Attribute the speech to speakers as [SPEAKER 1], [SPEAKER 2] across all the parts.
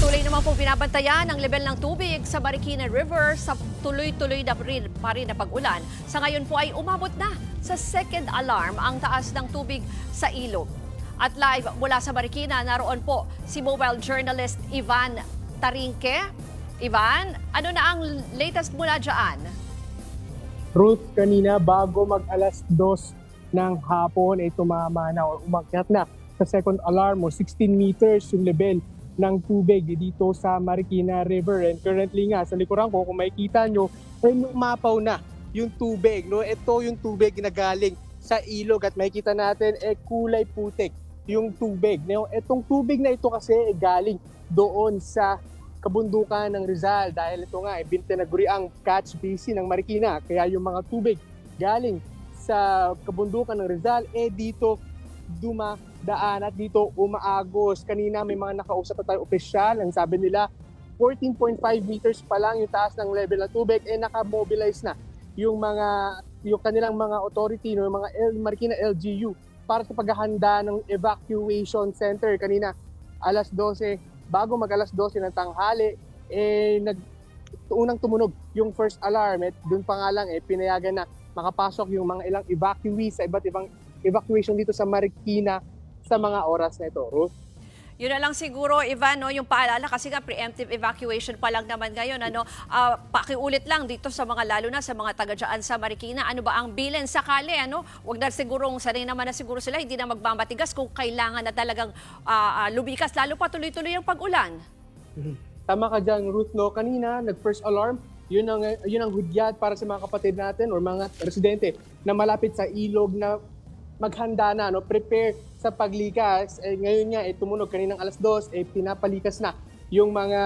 [SPEAKER 1] Patuloy naman pong binabantayan ang level ng tubig sa Marikina River sa tuloy-tuloy na rin, pa rin na pag-ulan. Sa ngayon po ay umabot na sa second alarm ang taas ng tubig sa ilog. At live mula sa Marikina, naroon po si mobile journalist Ivan Tarinque. Ivan, ano na ang latest mula dyan?
[SPEAKER 2] Ruth, kanina bago mag alas 2 ng hapon ay tumama na o umakyat na sa second alarm o 16 meters yung level ng tubig dito sa Marikina River. And currently nga sa likuran ko, kung makikita nyo, ay lumapaw na yung tubig. No? Ito yung tubig na galing sa ilog at makikita natin eh kulay putik yung tubig. No? Itong tubig na ito kasi ay galing doon sa kabundukan ng Rizal dahil ito nga, eh, bintinaguri ang catch basin ng Marikina. Kaya yung mga tubig galing sa kabundukan ng Rizal, eh dito dumadaan at dito umaagos. Kanina may mga nakausap na tayo opisyal. Ang sabi nila, 14.5 meters pa lang yung taas ng level ng tubig, eh nakamobilize na yung mga yung kanilang mga authority, no, yung mga L, Marikina LGU para sa paghahanda ng evacuation center kanina alas 12 bago mag alas 12 ng tanghali eh nag unang tumunog yung first alarm at doon pa nga lang eh pinayagan na makapasok yung mga ilang evacuees sa iba't ibang evacuation dito sa Marikina sa mga oras na ito. Ruth?
[SPEAKER 1] Yun na lang siguro, Ivan, no, yung paalala kasi nga preemptive evacuation pa lang naman ngayon. Ano, ah, pakiulit lang dito sa mga lalo na sa mga taga dyan sa Marikina. Ano ba ang bilen sakali? Ano? Huwag na sigurong sanay naman na siguro sila, hindi na magmamatigas kung kailangan na talagang ah, ah, lumikas. Lalo pa tuloy-tuloy yung pag-ulan.
[SPEAKER 2] Tama ka dyan, Ruth, no? Kanina, nag-first alarm, yun ang, yun ang hudyat para sa mga kapatid natin or mga residente na malapit sa ilog na maghanda na, no? prepare sa paglikas. Eh, ngayon nga, eh, tumunog kaninang alas 2, eh, pinapalikas na yung mga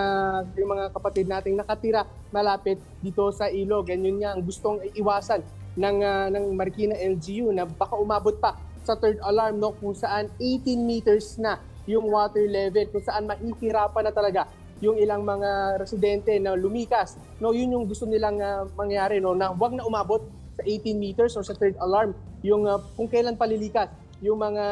[SPEAKER 2] yung mga kapatid nating nakatira malapit dito sa ilog. And yun nga ang gustong iwasan ng ah, ng Marikina LGU na baka umabot pa sa third alarm no kung saan 18 meters na yung water level kung saan mahihirapan na talaga yung ilang mga residente na lumikas. No, yun yung gusto nilang ah, mangyari no na wag na umabot sa 18 meters or sa third alarm yung ah, kung kailan palilikas yung mga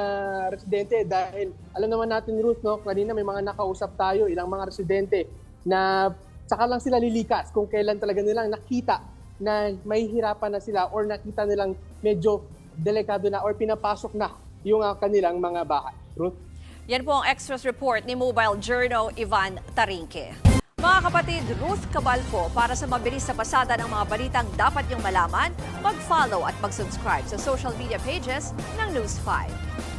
[SPEAKER 2] residente dahil alam naman natin Ruth no kanina may mga nakausap tayo ilang mga residente na saka lang sila lilikas kung kailan talaga nilang nakita na may hirapan na sila or nakita nilang medyo delikado na or pinapasok na yung ah, kanilang mga bahay. Ruth?
[SPEAKER 1] Yan po ang extras report ni Mobile Journal Ivan Tarinque. Mga kapatid, Ruth Cabalpo, para sa mabilis na pasada ng mga balitang dapat niyong malaman, mag-follow at mag-subscribe sa social media pages ng News 5.